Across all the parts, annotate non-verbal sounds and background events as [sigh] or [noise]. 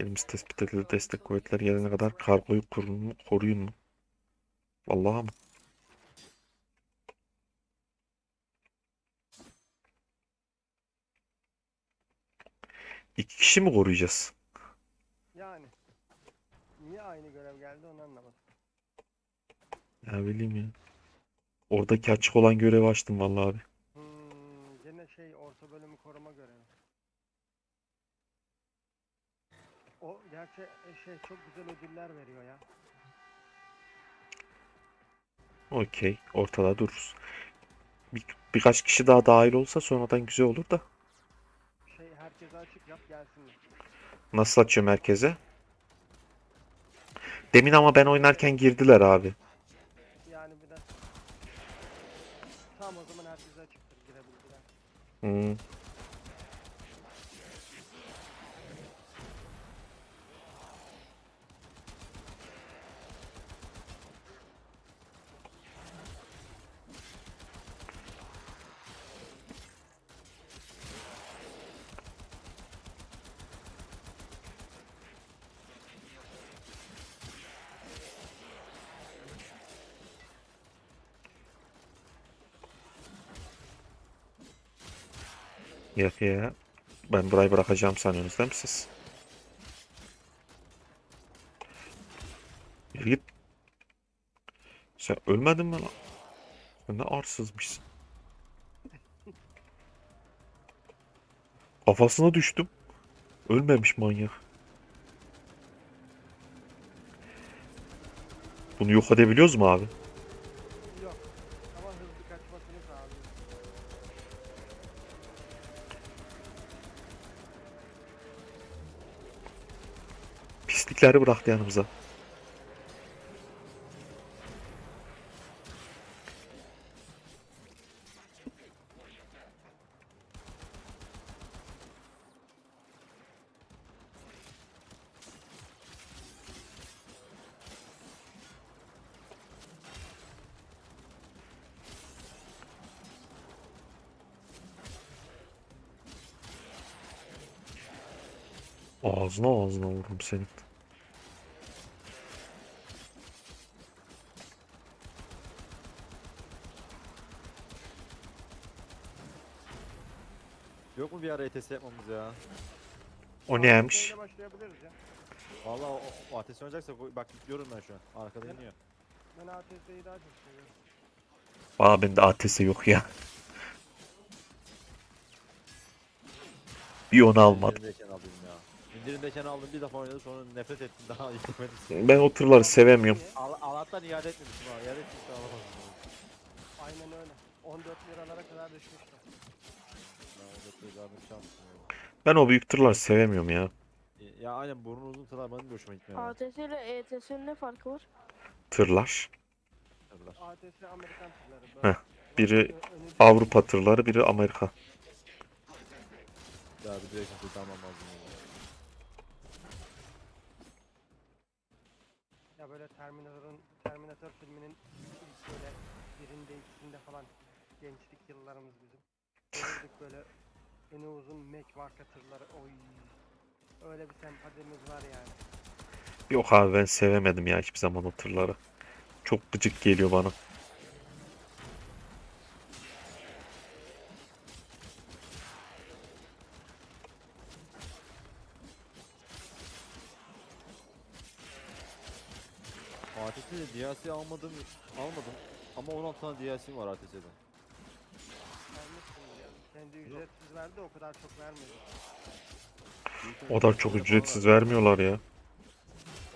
Yerimiz tespit edildi. Destek kuvvetleri gelene kadar kargoyu korun mu, koruyun mu? Vallahi mı? İki kişi mi koruyacağız? Yani. Niye aynı görev geldi onu anlamadım. Ya bileyim ya. Oradaki açık olan görevi açtım vallahi abi. Hmm, gene şey orta bölümü koruma görevi. O gerçi e, şey çok güzel ödüller veriyor ya. Okey. Ortada dururuz. Bir, birkaç kişi daha dahil olsa sonradan güzel olur da. Şey herkese açık yap gelsinler. Nasıl açıyorum herkese? Demin ama ben oynarken girdiler abi. Yani bir de Tamam o zaman herkese açıktır girebildiler. Hmm. Yok ya. Ben burayı bırakacağım sanıyorsunuz değil mi siz? Git. Sen ölmedin mi lan? Sen ne arsızmışsın. Kafasına düştüm. Ölmemiş manyak. Bunu yok edebiliyoruz mu abi? Yok. Ama hızlı kaçmasını sağlıyor. Pislikleri bıraktı yanımıza. Ağzına ağzına vururum senin. Bir ara ETS yapmamız ya? O neymiş? Şeyle başlayabiliriz ya. Vallahi o, o ATS oynayacaksak o- bak gidiyorum ben şu an. Arkada iniyor. Ben ATS'yi daha çok seviyorum. Aa bende ATS yok ya. Bir onu almadım. İndirimdeyken aldım ya. İndirimdeyken aldım bir defa oynadım sonra nefret ettim daha [laughs] yetemedim. Ben o tırları sevemiyorum. Al, Allah'tan iade etmemişim ha. İade etmiştim alamazdım. Aynen öyle. 14 liralara kadar düşmüştü. Ben ya. Ben o büyük tırları sevemiyorum ya. Ya aynen burnu uzun tırlar benim de hoşuma gitmiyor. ATS ile ETS'nin ne farkı var? Tırlar. Tırlar. ATS Amerikan tırları. Heh, Biri Avrupa tırları, biri Amerika. Ya bir direkt kurtarmam lazım. ya. Ya böyle Terminator'ın Terminator filminin ilk böyle birinde ikisinde falan gençlik yıllarımız Görürdük böyle önü uzun Mac marka tırları. Oy. Öyle bir sempatimiz var yani. Yok abi ben sevemedim ya hiçbir zaman o tırları. Çok gıcık geliyor bana. ATS'de DLC almadım, almadım. Ama 16 tane DLC var ATS'de. Kendi ücretsiz verdi o kadar çok vermedi. O kadar çok ücretsiz vermiyorlar ya.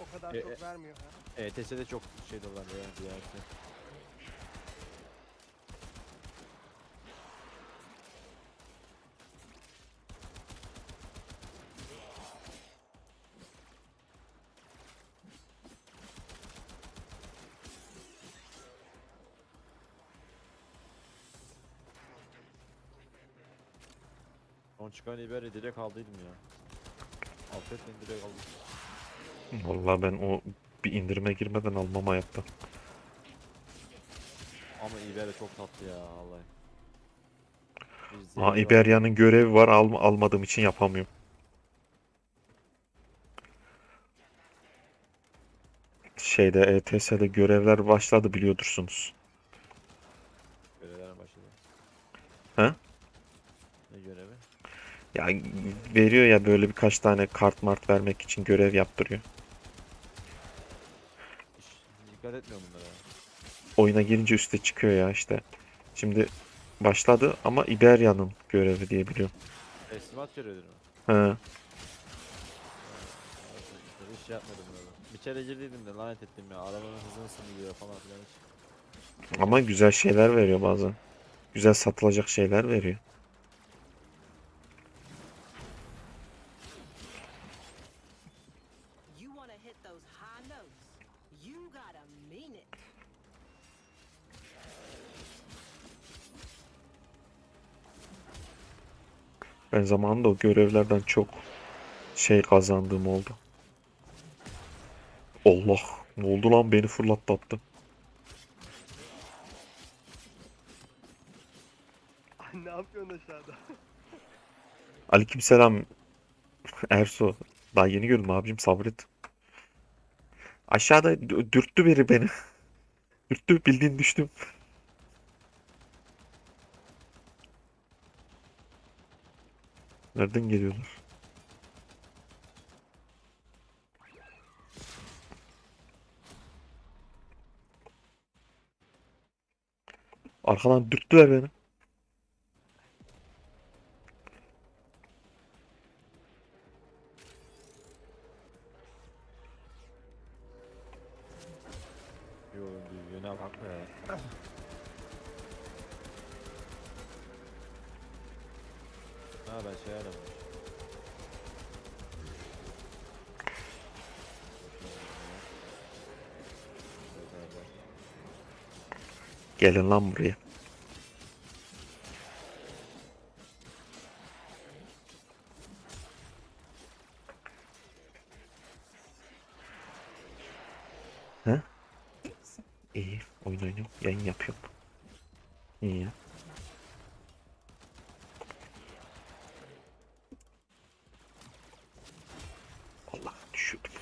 O kadar E, çok e- vermiyor. ETS'de çok şey dolandı ya DLC. Son çıkan direkt aldıydım ya. Affet beni direkt aldım. Vallahi ben o bir indirime girmeden almam hayatta. Ama Iberia çok tatlı ya vallahi. Aa. İberya'nın görevi var alm almadığım için yapamıyorum. şeyde ETS'de görevler başladı biliyordursunuz. Görevler başladı. He? Ya veriyor ya böyle birkaç tane kart mart vermek için görev yaptırıyor. Hiç dikkat etmiyorum bunlara. Oyuna girince üste çıkıyor ya işte. Şimdi başladı ama İberya'nın görevi diye biliyorum. Teslimat görevi mi? He. Hiç, hiç yapmadım böyle. Bir kere girdiydim de lanet ettim ya. Arabanın hızını sınırlıyor falan filan hiç. Ama güzel şeyler veriyor bazen. Güzel satılacak şeyler veriyor. Ben zamanında o görevlerden çok şey kazandığım oldu. Allah ne oldu lan beni fırlattı attı. Ne yapıyorsun aşağıda? [laughs] Aleykümselam Erso. Daha yeni gördüm abicim sabret. Aşağıda dü- dürttü biri beni. [laughs] Dürttü bildiğin düştüm. Nereden geliyorlar? Arkadan dürttüler beni. Bir oyun düzgüne bak be. Ha ben şey aradım. Gelin lan buraya. He? İyi. Oyun oynuyorum. Yayın yapıyorum. İyi ya. Allah düşüyordum.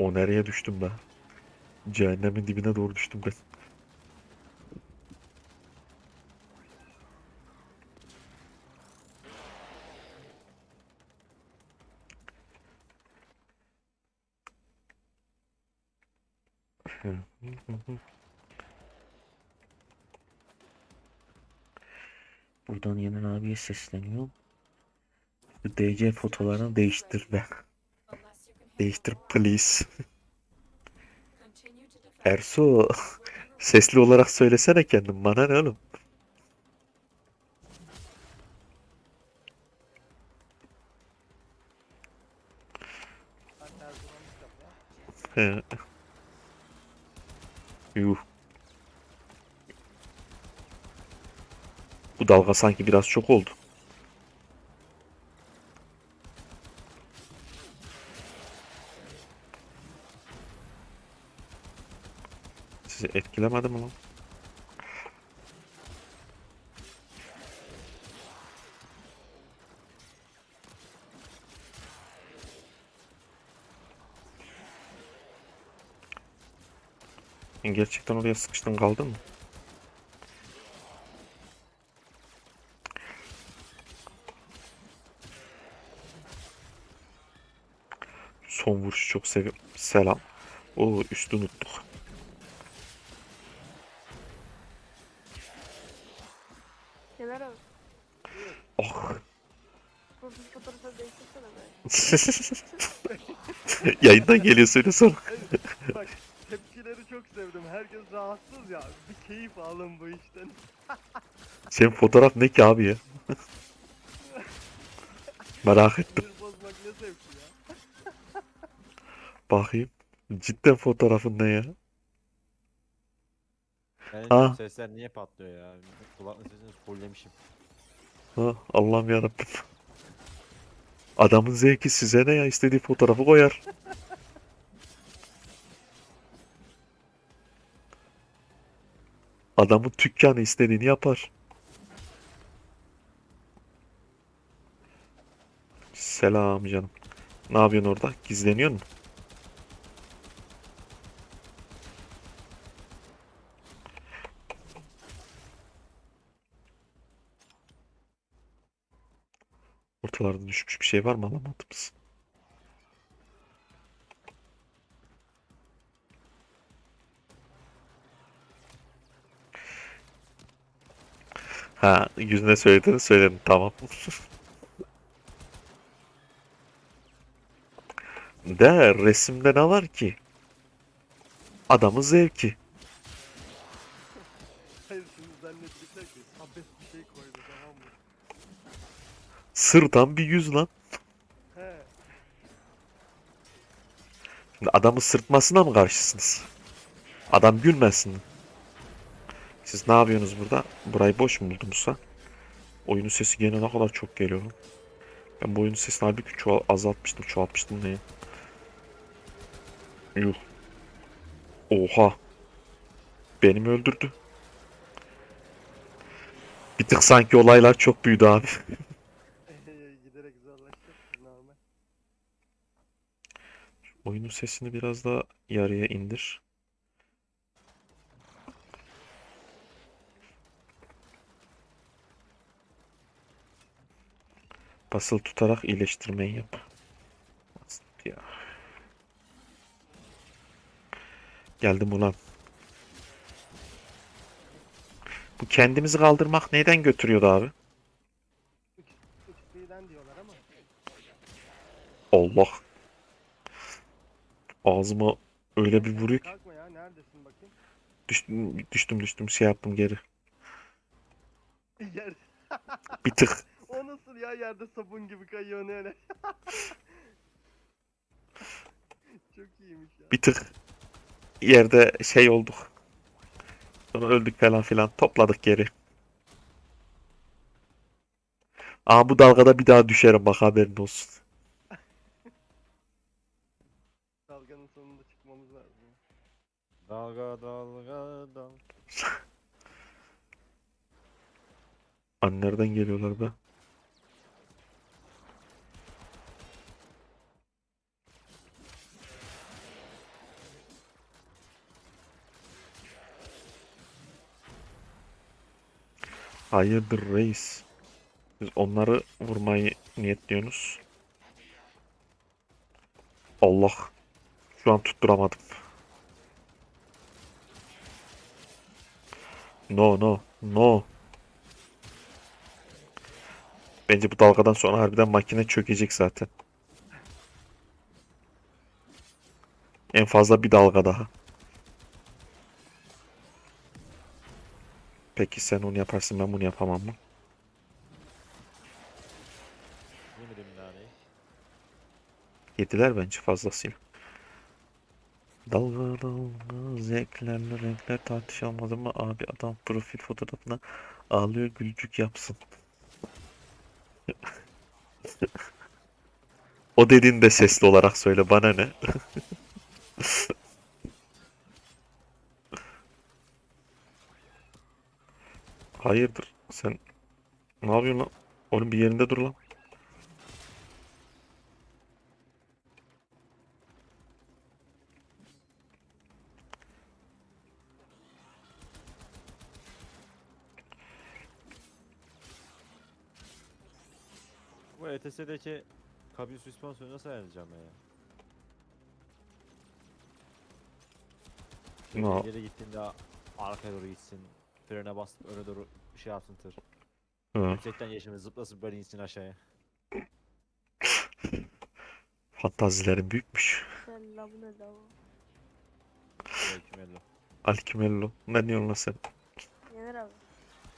O nereye düştüm ben? Cehennemin dibine doğru düştüm ben. Buradan Yener abiye sesleniyor. Şu DC fotolarını değiştir be. Değiştir please. Ersu sesli olarak söylesene kendin bana ne oğlum? Yuh. Bu dalga sanki biraz çok oldu. Sizi etkilemedi mi lan? Gerçekten oraya sıkıştın kaldın mı? Son vuruşu çok seviyorum. Selam. Oo üstü unuttuk. [laughs] Yayından geliyor söyle. Hayır, bak tepkileri çok sevdim. Herkes rahatsız ya. Bir keyif alın bu işten. [laughs] Senin fotoğraf ne ki abi ya? Merak ettim. Sinir bozmak ne zevkli ya. Bakayım. Cidden fotoğrafın ne ya? Yani Ha. sesler niye patlıyor ya? Kulaklık sesini fullemişim. Ha, Allah'ım yarabbim. Adamın zevki size ne ya istediği fotoğrafı koyar. Adamın dükkanı istediğini yapar. Selam canım. Ne yapıyorsun orada? Gizleniyor musun? Ortalarda düşmüş bir şey var mı alamadığımız? Ha, yüzüne söylediğini söyledim. Tamam. [laughs] De resimde ne var ki? Adamın zevki. Hayır şimdi zannedecekler ki sabit bir şey koydu tamam mı? Sırdan bir yüz lan. Şimdi adamı sırtmasına mı karşısınız? Adam gülmesin. Siz ne yapıyorsunuz burada? Burayı boş mu buldunuz ha? Oyunun sesi gene ne kadar çok geliyor. Ben bu oyunun sesini halbuki çoğal azaltmıştım, çoğaltmıştım neye? Yuh. Oha. Beni mi öldürdü? Bir tık sanki olaylar çok büyüdü abi. [laughs] Oyunun sesini biraz daha yarıya indir. Basılı tutarak iyileştirmeyi yap. Ya. Geldim ulan. Bu kendimizi kaldırmak neyden götürüyordu abi? XP'den diyorlar ama. Allah. Ağzıma öyle bir vuruyor ki. Kalkma ya neredesin bakayım? Düştüm, düştüm düştüm şey yaptım geri. Yer. [laughs] Bir tık O nasıl ya yerde sabun gibi kayıyor ne öyle. [laughs] Çok iyiymiş ya. bir tık yerde şey olduk. Sonra öldük falan filan. Topladık geri. Aa bu dalgada bir daha düşerim bak haberin olsun. Dalganın sonunda çıkmamız lazım. ya. Dalga dalga dal. An nereden geliyorlar be? Hayırdır reis? Siz onları vurmayı niyetliyorsunuz. Allah. Şu an tutturamadım. No no no. Bence bu dalgadan sonra harbiden makine çökecek zaten. En fazla bir dalga daha. Peki sen onu yaparsın ben bunu yapamam mı? Yediler bence fazlasıyla. Dalga dalga zevklerle renkler tartışılmadı mı? Abi adam profil fotoğrafına ağlıyor gülcük yapsın. [laughs] O dediğini de sesli olarak söyle bana ne? [laughs] Hayırdır sen ne yapıyorsun lan? Oğlum bir yerinde dur lan. Bu ETS'deki kabin süspansiyonu nasıl ayarlayacağım ya? Şöyle yap- ileri gittiğinde arkaya doğru gitsin. Frene basıp öne doğru şey yapsın tır. Hı. Yüksekten yaşamı zıplasın böyle insin aşağıya. Fantazilerin büyükmüş. Selamun aleyküm. Aleyküm ello. Alkimello. Ne diyorsun lan sen? Yener abi.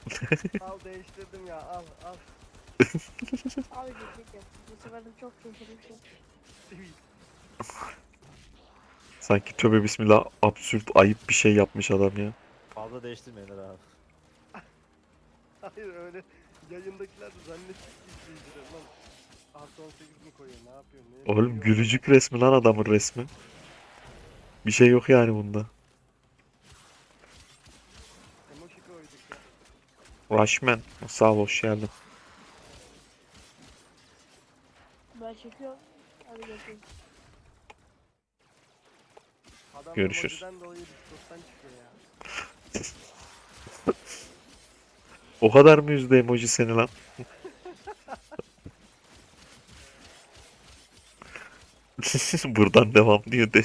[laughs] Al değiştirdim ya al al. Abi gerçek yap. Bu sefer de çok şaşırdım şey. Sanki tövbe bismillah absürt ayıp bir şey yapmış adam ya. Fazla değiştirmeyin abi. Hayır öyle yayındakiler de zannettik izleyiciler lan. Artı 18 mi koyuyor ne yapıyor ne Oğlum yapıyor? gülücük resmi lan adamın resmi. Bir şey yok yani bunda. Emoji koyduk ya. Rushman sağ ol hoş geldin. Ben çekiyorum. Hadi görüşürüz. Adam Görüşürüz. emojiden dolayı Discord'dan çıkıyor ya. O kadar mı yüzde emoji seni lan? [laughs] Buradan devam diyor de.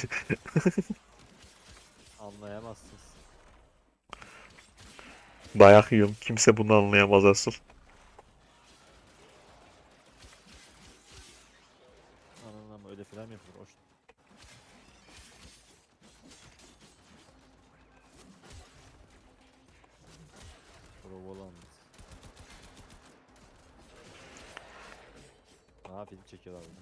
Anlayamazsınız. Dayak yiyorum. Kimse bunu anlayamaz asıl. Anam ama öyle falan mı yapılır? Hoş. Provoland. Aa film çekiyorlar burada.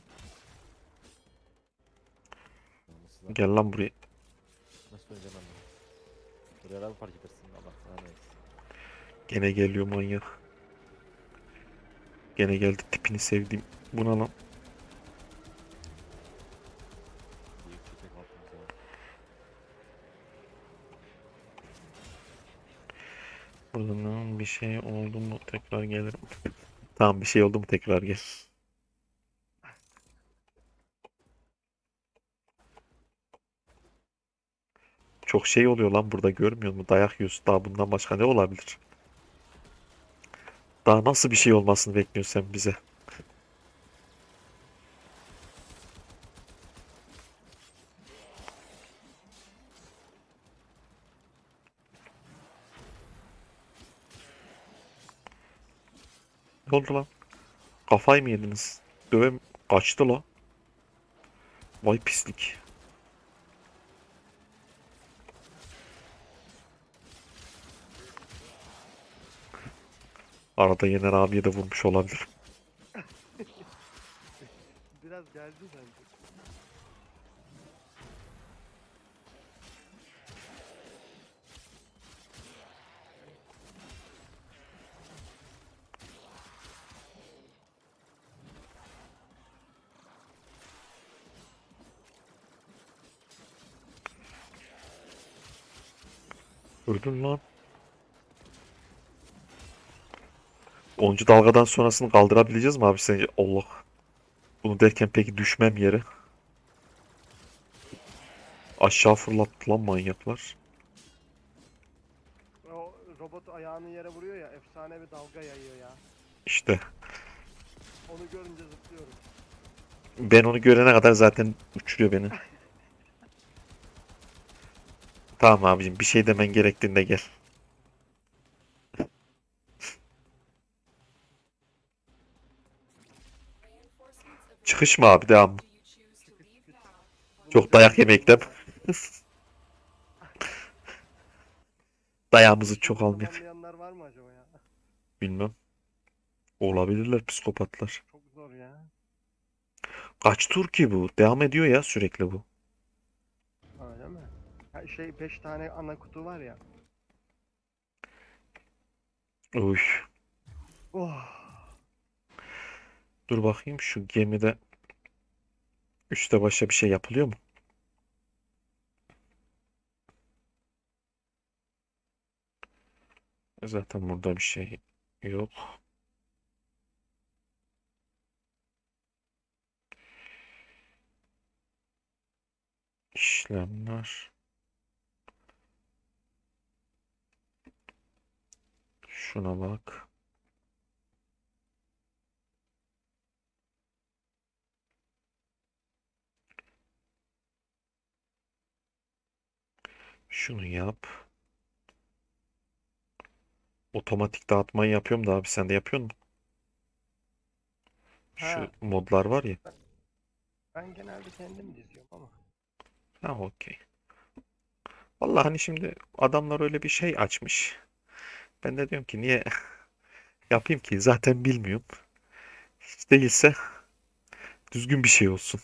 Namussuzlar. Gel lan buraya. Nasıl oynayacağım ben bunu? Buraya abi fark edersin Allah etsin. Gene geliyor manyak. Gene geldi tipini sevdiğim. Buna lan. Büyük çiçek altımıza. Buradan bir şey oldu mu tekrar gelirim. Tamam bir şey oldu mu tekrar gel. Çok şey oluyor lan burada görmüyor musun? Dayak yiyorsun. Daha bundan başka ne olabilir? Daha nasıl bir şey olmasını bekliyorsun sen bize? Ne oldu lan? Kafayı mı yediniz? Dövem kaçtı la. Vay pislik. Arada Yener abiye de vurmuş olabilir. [laughs] Biraz geldi bence. Öldün lan. 10. dalgadan sonrasını kaldırabileceğiz mi abi sence? Allah. Bunu derken peki düşmem yere. Aşağı fırlattı lan manyaklar. O robot ayağını yere vuruyor ya efsane bir dalga yayıyor ya. İşte Onu görünce zıplıyorum. ben onu görene kadar zaten uçuruyor beni. [laughs] Tamam abicim bir şey demen gerektiğinde gel. Çıkış mı abi devam mı? Çok dayak yemekten. [laughs] Dayağımızı çok almayak. Anlayanlar var mı acaba ya? Bilmem. Olabilirler psikopatlar. Çok zor ya. Kaç tur ki bu? Devam ediyor ya sürekli bu. Öyle mi? Ha, şey 5 tane ana kutu var ya. Uy. Oh. Dur bakayım şu gemide üstte başa bir şey yapılıyor mu? Zaten burada bir şey yok. İşlemler. Şuna bak. Şunu yap. Otomatik dağıtmayı yapıyorum da abi sen de yapıyor musun? Şu Ha. modlar var ya. Ben genelde kendim diziyorum ama. Ha okey. Vallahi hani şimdi adamlar öyle bir şey açmış. Ben de diyorum ki niye [laughs] yapayım ki? Zaten bilmiyorum. Hiç değilse düzgün bir şey olsun.